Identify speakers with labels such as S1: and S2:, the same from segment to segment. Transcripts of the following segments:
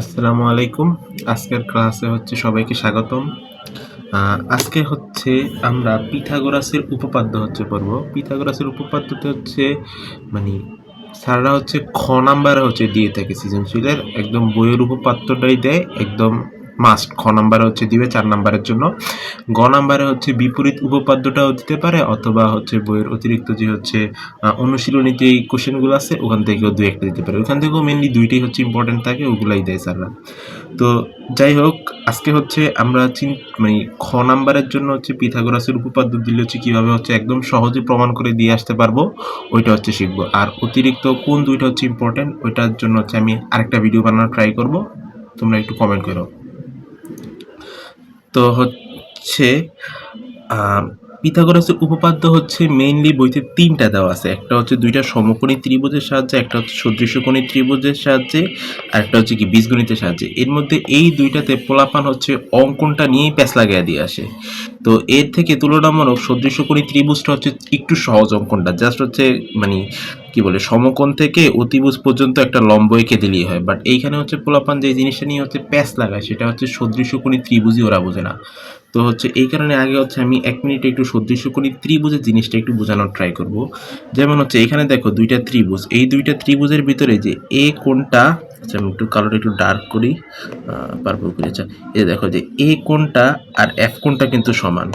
S1: আসসালামু আলাইকুম। আজকের ক্লাসে হচ্ছে সবাইকে স্বাগতম। আজকে হচ্ছে আমরা পিথাগোরাসের উপপাদ্য হচ্ছে পড়ব। পিথাগোরাসের উপপাদ্যতে হচ্ছে মানে স্যাররা হচ্ছে খ নাম্বারে হচ্ছে দিয়ে থাকে সিজনশীলের। একদম বইয়ের উপপাদ্যটাই দেয়, একদম মাস্ট, খ নাম্বারে হচ্ছে দিবে, চার নাম্বারের জন্য। গ নাম্বারে হচ্ছে বিপরীত উপপাদ্যটাও দিতে পারে, অথবা হচ্ছে বইয়ের অতিরিক্ত যে হচ্ছে অনুশীলনীতে এই কোশ্চেনগুলো আছে, ওখান থেকেও দু একটা দিতে পারে। ওখান থেকেও মেনলি দুইটাই হচ্ছে ইম্পর্টেন্ট থাকে, ওগুলাই দেয় স্যাররা। তো যাই হোক, আজকে হচ্ছে আমরা মানে খ নাম্বারের জন্য হচ্ছে পিথাগোরাসের উপপাদ্য দিলে হচ্ছে কীভাবে হচ্ছে একদম সহজে প্রমাণ করে দিয়ে আসতে পারব, ওইটা হচ্ছে শিখব। আর অতিরিক্ত কোন দুইটা হচ্ছে ইম্পর্টেন্ট ওইটার জন্য হচ্ছে আমি আরেকটা ভিডিও বানানোর ট্রাই করব, তোমরা একটু কমেন্ট করো। তো হচ্ছে পিথাগোরাসের উপপাদ্য হচ্ছে মেইনলি বইতে তিনটা দেওয়া আছে। একটা হচ্ছে দুইটা সমকোণী ত্রিভুজের সাহায্যে, একটা হচ্ছে সদৃশকোণী ত্রিভুজের সাহায্যে, আর একটা হচ্ছে কি বীজগণিতের সাহায্যে। এর মধ্যে এই দুইটাতে পোলাপান হচ্ছে অঙ্কনটা নিয়েই প্যাচ লাগিয়ে দিয়ে আসে। তো এর থেকে তুলনামূলক সদৃশকোণী ত্রিভুজটা হচ্ছে একটু সহজ অঙ্কনটা। জাস্ট হচ্ছে মানে কি বলে, সমকোণ থেকে অতিভুজ পর্যন্ত একটা লম্ব এঁকে দিলেই হয়। বাট এইখানে হচ্ছে পোলাপান যে জিনিসটা নিয়ে হচ্ছে প্যাচ লাগায়, সেটা হচ্ছে সদৃশকোণী ত্রিভুজই ওরা বোঝে না। তো হচ্ছে এই কারণে আগে হচ্ছে আমি এক মিনিটে একটু সদৃশকোণী ত্রিভুজের জিনিসটা একটু বোঝানোর ট্রাই করব। যেমন হচ্ছে এখানে দেখো দুইটা ত্রিভুজ। এই দুইটা ত্রিভুজের ভিতরে যে এ কোণটা আচ্ছা আমি একটু কালারটা একটু ডার্ক করি পারপল করে। আচ্ছা এই দেখো যে এ কোনটা আর এফ কোনটা কিন্তু সমান।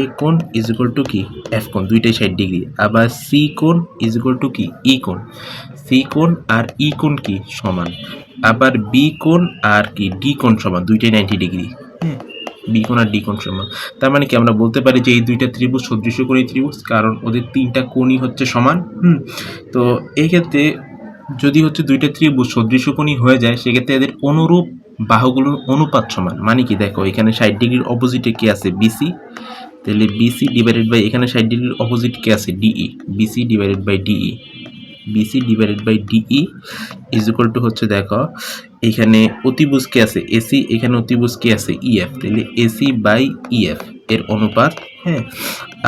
S1: এ কোন ইজ ইকুয়াল টু কি? এফ কোন দুইটাই ষাট ডিগ্রি আবার সি কোন ইজ ইকুয়াল টু কি? ই কোন সি কোন আর ই কোন কি? সমান। আবার বি কোন আর কি? ডি কোণ সমান দুইটাই নাইনটি ডিগ্রি হ্যাঁ বি কোণ আর ডি কোণ সমান। তার মানে কি আমরা বলতে পারি যে এই দুইটা ত্রিভুজ সদৃশ কোণী ত্রিভুজ কারণ ওদের তিনটা কোণই হচ্ছে সমান। হুম। তো এই ক্ষেত্রে যদি হচ্ছে দুইটা ত্রিভুজ সদৃশ কোণী হয়ে যায়, সেক্ষেত্রে এদের অনুরূপ বাহুগুলোর অনুপাত সমান। মানে কি? দেখো, এখানে ষাট ডিগ্রির অপোজিটে কে আছে? বিসি তাহলে বিসি ডিভাইডেড বাই এখানে ষাট ডিগ্রির অপোজিট কে আছে? DE BC divided by DE BC divided by DE is to হচ্ছে দেখো, এখানে অতিভুজ কে আছে? এসি এখানে অতিভুজ কে আছে? ইএফ তাহলে এসি বাই ইএফ এর অনুপাত হ্যাঁ?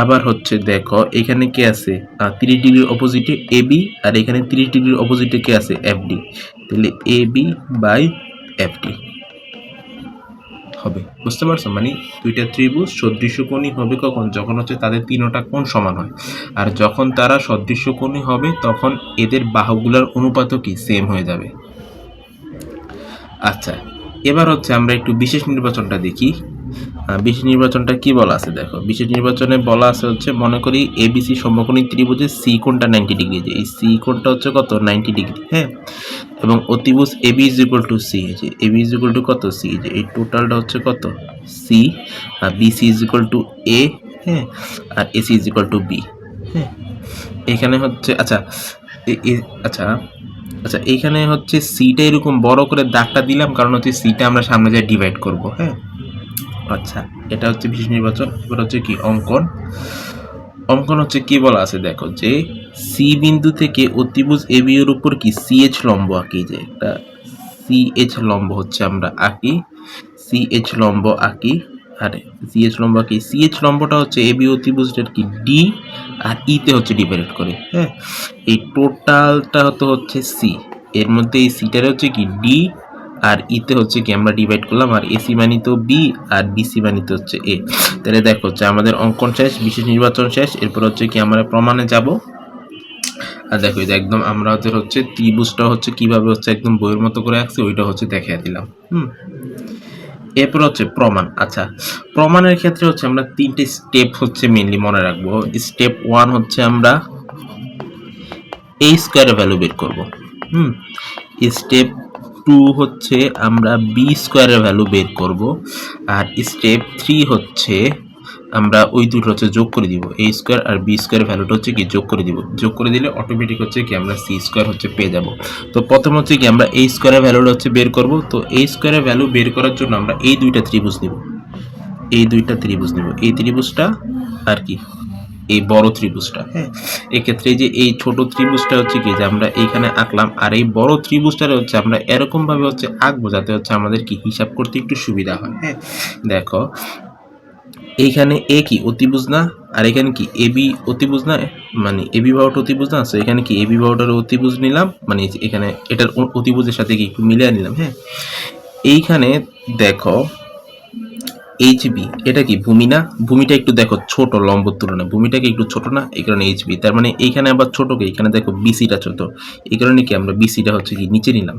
S1: আবার হচ্ছে দেখো, এখানে কে আছে? তিরিশ ডিগ্রির অপোজিটে এ বি আর এখানে তিরিশ ডিগ্রির অপোজিটে কে আছে? এফ ডি তাহলে A B by F D হবে। বুঝতে পারছ? মানে দুইটা ত্রিভুজ সদৃশ্যকোণী হবে কখন? যখন হচ্ছে তাদের তিনটা কোণ সমান হয়। আর যখন তারা সদৃশ্যকোণী হবে, তখন এদের বাহুগুলোর অনুপাতও কি? সেম হয়ে যাবে। আচ্ছা এবার হচ্ছে আমরা একটু বিশেষ নির্বাচনটা দেখি। বিশেষ নির্বাচনটা কি বলা আছে? দেখো, বিশেষ নির্বাচনে বলা আছে হচ্ছে, মনে করি এবিসি সমকোণী ত্রিভুজের সি কোণটা নাইনটি ডিগ্রি যে এই সি কোণটা হচ্ছে কত? নাইনটি ডিগ্রি হ্যাঁ? এবং অতিভুজ AB is equal to C যে এবি ইজ ইকুয়াল টু কত? সি যে এই টোটালটা হচ্ছে কত? C R BC is equal to A হ্যাঁ? আর AC is equal to B হ্যাঁ? এখানে হচ্ছে আচ্ছা আচ্ছা আচ্ছা এইখানে হচ্ছে সিটা এরকম বড় করে দাগটা দিলাম, কারণ হচ্ছে সিটা আমরা সামনে যায় ডিভাইড করব হ্যাঁ? আচ্ছা এটা হচ্ছে বিশেষ নির্বাচন। এবার হচ্ছে কি, অঙ্কন। অঙ্কন হচ্ছে কি বলা আছে? দেখো, যে সি বিন্দু থেকে অতিভুজ এবি এর উপর কি? সিএইচ লম্ব আঁকি যে একটা সিএইচ লম্ব হচ্ছে আমরা আঁকি। সিএইচ লম্ব আঁকি। আর সিএইচ লম্ব আঁকি। সিএইচ লম্বটা হচ্ছে এবি অতিভুজটার কি? ডি আর ইতে হচ্ছে ডিভাইড করে হ্যাঁ? এই টোটালটা হতে হচ্ছে সি এর মধ্যে এই সিটার হচ্ছে কি? ডি আর ইতে হচ্ছে কি, আমরা ডিভাইড করলাম, আর এসি মানিত বি আর বিসি মানিত হচ্ছে এ তাহলে দেখো হচ্ছে আমাদের অঙ্কন শেষ, বিশেষ নির্বাচন শেষ, এরপর হচ্ছে কি আমরা প্রমাণে যাব। আর দেখো যে একদম আমরা ওদের হচ্ছে ত্রিভুজটা হচ্ছে কীভাবে হচ্ছে একদম বইয়ের মতো করে আঁকছে, ওইটা হচ্ছে দেখিয়ে দিলাম। হুম? এরপর হচ্ছে প্রমাণ। আচ্ছা প্রমাণের ক্ষেত্রে হচ্ছে আমরা তিনটে স্টেপ হচ্ছে মেনলি মনে রাখব। স্টেপ ওয়ান হচ্ছে আমরা এই স্কোয়ারের ভ্যালু বের করব। হুম? স্টেপ টু হচ্ছে আমরা বি স্কোয়ারের ভ্যালু বের করব আর স্টেপ থ্রি হচ্ছে আমরা ওই দুটো হচ্ছে যোগ করে দিব। এ স্কোয়ার আর বি স্কোয়ার ভ্যালুটা হচ্ছে কি? যোগ করে দিব। যোগ করে দিলে অটোমেটিক হচ্ছে কি? আমরা সি স্কোয়ার হচ্ছে পেয়ে যাব। তো প্রথম হচ্ছে কি? আমরা এই স্কোয়ারের ভ্যালুটা হচ্ছে বের করব। তো এই স্কোয়ারের ভ্যালু বের করার জন্য আমরা এই দুইটা ত্রিভুজ নিব। এই দুইটা ত্রিভুজ নিব। এই ত্রিভুজটা আর কি? এই বড় ত্রিভুজটা। হ্যাঁ এক্ষেত্রে যে এই ছোট ত্রিভুজটা হচ্ছে কি যে আমরা এইখানে আঁকলাম আর এই বড় ত্রিভুজটারে হচ্ছে আমরা এরকম ভাবে হচ্ছে আঁকবো যাতে হচ্ছে আমাদের কি হিসাব করতে একটু সুবিধা হয়। হ্যাঁ। দেখো এইখানে এ কি অতিভুজ না আর এখানে কি এবি অতিভুজ না মানে এবি বাহুটা অতিভুজ না এখানে কি এবি বাহুটার অতিভুজ নিলাম মানে এখানে এটার অতিভুজের সাথে কি একটু মিলিয়ে নিলাম। হ্যাঁ। এইখানে দেখো এইচবি এটা কি ভূমি না? ভূমিটা একটু দেখো, ছোট, লম্বর তুলনায় ভূমিটাকে একটু ছোট না? এই কারণে এইচবি তার মানে এইখানে আবার ছোটকে এখানে দেখো বিসিটা ছোট। এই কারণে কি আমরা বিসিটা হচ্ছে কি নিচে নিলাম?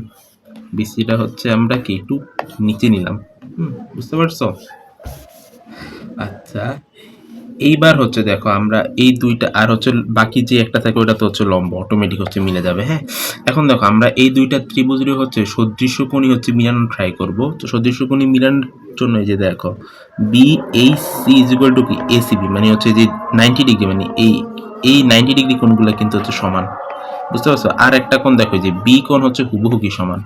S1: বিসিটা হচ্ছে আমরা কি একটু নিচে নিলাম। হুম, বুঝতে পারছ? আচ্ছা। এইবার হচ্ছে দেখো আমরা এই দুইটা, আর হচ্ছে বাকি যে একটা থাকে ওটা তো হচ্ছে লম্ব অটোমেটিক হচ্ছে মিলে যাবে হ্যাঁ? এখন দেখো আমরা এই দুইটা ত্রিভুজের হচ্ছে সদৃশ্যকোণী হচ্ছে মিলানো ট্রাই করব। তো সদৃশ্য কোণী মিলানোর জন্য এই যে দেখো বি এই সি ইজ ইকুয়াল টু কি? এসিবি মানে হচ্ছে যে নাইনটি ডিগ্রি মানে এই এই নাইনটি ডিগ্রি কোণগুলো কিন্তু হচ্ছে সমান। বুঝতে পারছ? আর একটা কোণ দেখো যে বি কোণ হচ্ছে হুবহু কি সমান?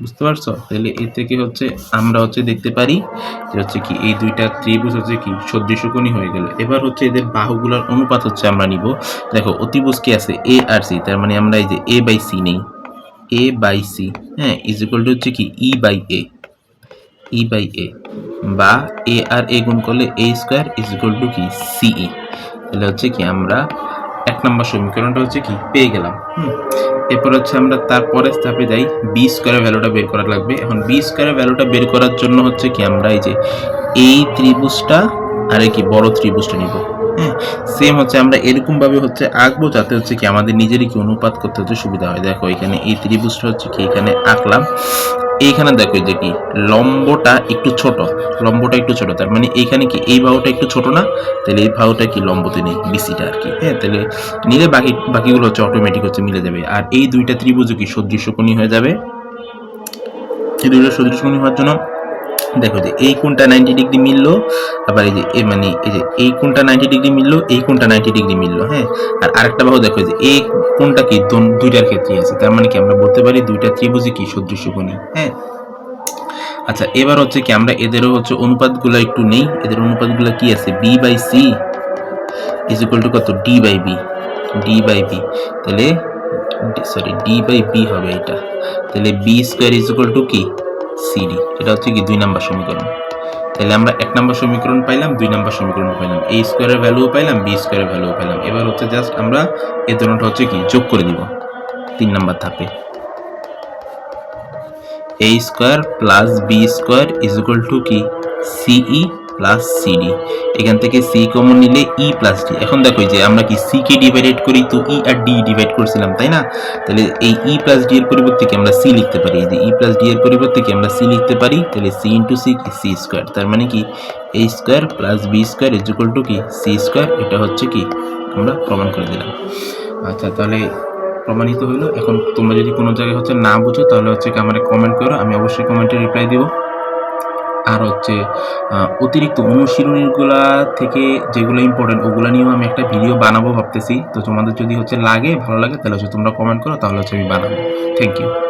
S1: বুঝতে পারছ? তাহলে এর থেকে হচ্ছে আমরা হচ্ছে দেখতে পারি যে হচ্ছে কি, এই দুইটা ত্রিভুজ হচ্ছে কি সদৃশকোণী হয়ে গেল। এবার হচ্ছে এদের বাহুগুলোর অনুপাত হচ্ছে আমরা নিব। দেখো, অতিভুজ কি আছে? এ আর সি তার মানে আমরা এই যে এ বাই সি নেই। এ বাই সি হ্যাঁ ইজ ইকুয়াল টু হচ্ছে কি E by A E by এ বা এ আর এ গুণ করলে A square is equal to কি সিই তাহলে হচ্ছে কি আমরা এক নম্বর সমীকরণটা হচ্ছে কি? পেয়ে গেলাম। এরপর হচ্ছে আমরা তারপরে ধাপে যাই বি স্কোয়ারের ভ্যালুটা বের করা লাগবে। এখন বি স্কোয়ারের ভ্যালুটা বের করার জন্য হচ্ছে কি আমরা এই যে এই ত্রিভুজটা আর কি বড় ত্রিভুজটা নিব। হ্যাঁ সেম হচ্ছে আমরা এরকম ভাবে হচ্ছে আঁকবো যাতে হচ্ছে কি আমাদের নিজেরই কি অনুপাত করতে হচ্ছে সুবিধা হয়। দেখো এখানে এই ত্রিভুজটা হচ্ছে কি? এখানে আঁকলাম। এইখানে দেখো যে কি, লম্বটা একটু ছোট, লম্বটা একটু ছোট, তার মানে এইখানে কি এই বাহুটা একটু ছোট না? তাহলে এই বাহুটা কি লম্বতে নেই বিসিটা আর কি হ্যাঁ তাহলে নিলে বাকি, বাকিগুলো হচ্ছে অটোমেটিক হচ্ছে মিলে যাবে। আর এই দুইটা ত্রিভুজ কি সদৃশ্যকোণী হয়ে যাবে? এই দুইটা সদৃশ্যকোণী হওয়ার জন্য? দেখো যে এই কোণটা নাইনটি ডিগ্রি মিললো, আবার এই যে, এ মানে এই যে এই কোণটা নাইনটি ডিগ্রি মিললো, এই কোণটা নাইনটি ডিগ্রি মিললো হ্যাঁ? আর আরেকটা বাহু দেখো যে এই কোণটা কি দুইটার ক্ষেত্রে আছে, তার মানে কি আমরা বলতে পারি দুইটা ত্রিভুজই কি সদৃশ্যকোণী হ্যাঁ? আচ্ছা এবার হচ্ছে কি আমরা এদেরও হচ্ছে অনুপাতগুলো একটু নেই, এদের অনুপাতগুলো কি আছে? B by C is equal to কত? D by B D by B তাহলে সরি ডি বাই বি হবে এটা, তাহলে B square is equal to কি? সিডি। এটা হচ্ছে কি দুই নাম্বার সমীকরণ। তাহলে আমরা এক নম্বর সমীকরণ পাইলাম, দুই নাম্বার সমীকরণ পাইলাম। এই স্কোয়ারের ভ্যালুও পাইলাম বি স্কোয়ারের ভ্যালুও পাইলাম। এবার হচ্ছে জাস্ট আমরা এই ধরনটা হচ্ছে কি যোগ করে দিব। তিন নম্বর ধাপে। A square plus B square is equal to কি? সিই প্লাস সিডি এখান থেকে সি কমন নিলে ই প্লাস ডি এখন দেখো যে আমরা কি সি কে ডিভাইডেড করি তো ই আর ডি ডিভাইড করছিলাম, তাই না? তাহলে এই ই প্লাস ডি এর পরিবর্তে কি আমরা সি লিখতে পারি? যে ই প্লাস ডি এর পরিবর্তে কি আমরা সি লিখতে পারি? তাহলে C into C C square তার মানে কি? A square plus B square is equal to কি? সি স্কোয়ার এটা হচ্ছে কি? আমরা প্রমাণ করে দিলাম। আচ্ছা তাহলে প্রমাণিত হলো এখন তোমরা যদি কোনো জায়গায় হচ্ছে না বুঝো, তাহলে হচ্ছে কি আমাকে কমেন্ট করো। আমি অবশ্যই কমেন্টে রিপ্লাই দিব। আর হচ্ছে অতিরিক্ত অনুশীলনীগুলা থেকে যেগুলো ইম্পর্টেন্ট ওগুলো নিয়েও আমি একটা ভিডিও বানাবো ভাবতেছি। তো তোমাদের যদি হচ্ছে লাগে, ভালো লাগে, তাহলে হচ্ছে তোমরা কমেন্ট করো, তাহলে হচ্ছে আমি বানাবো। Thank you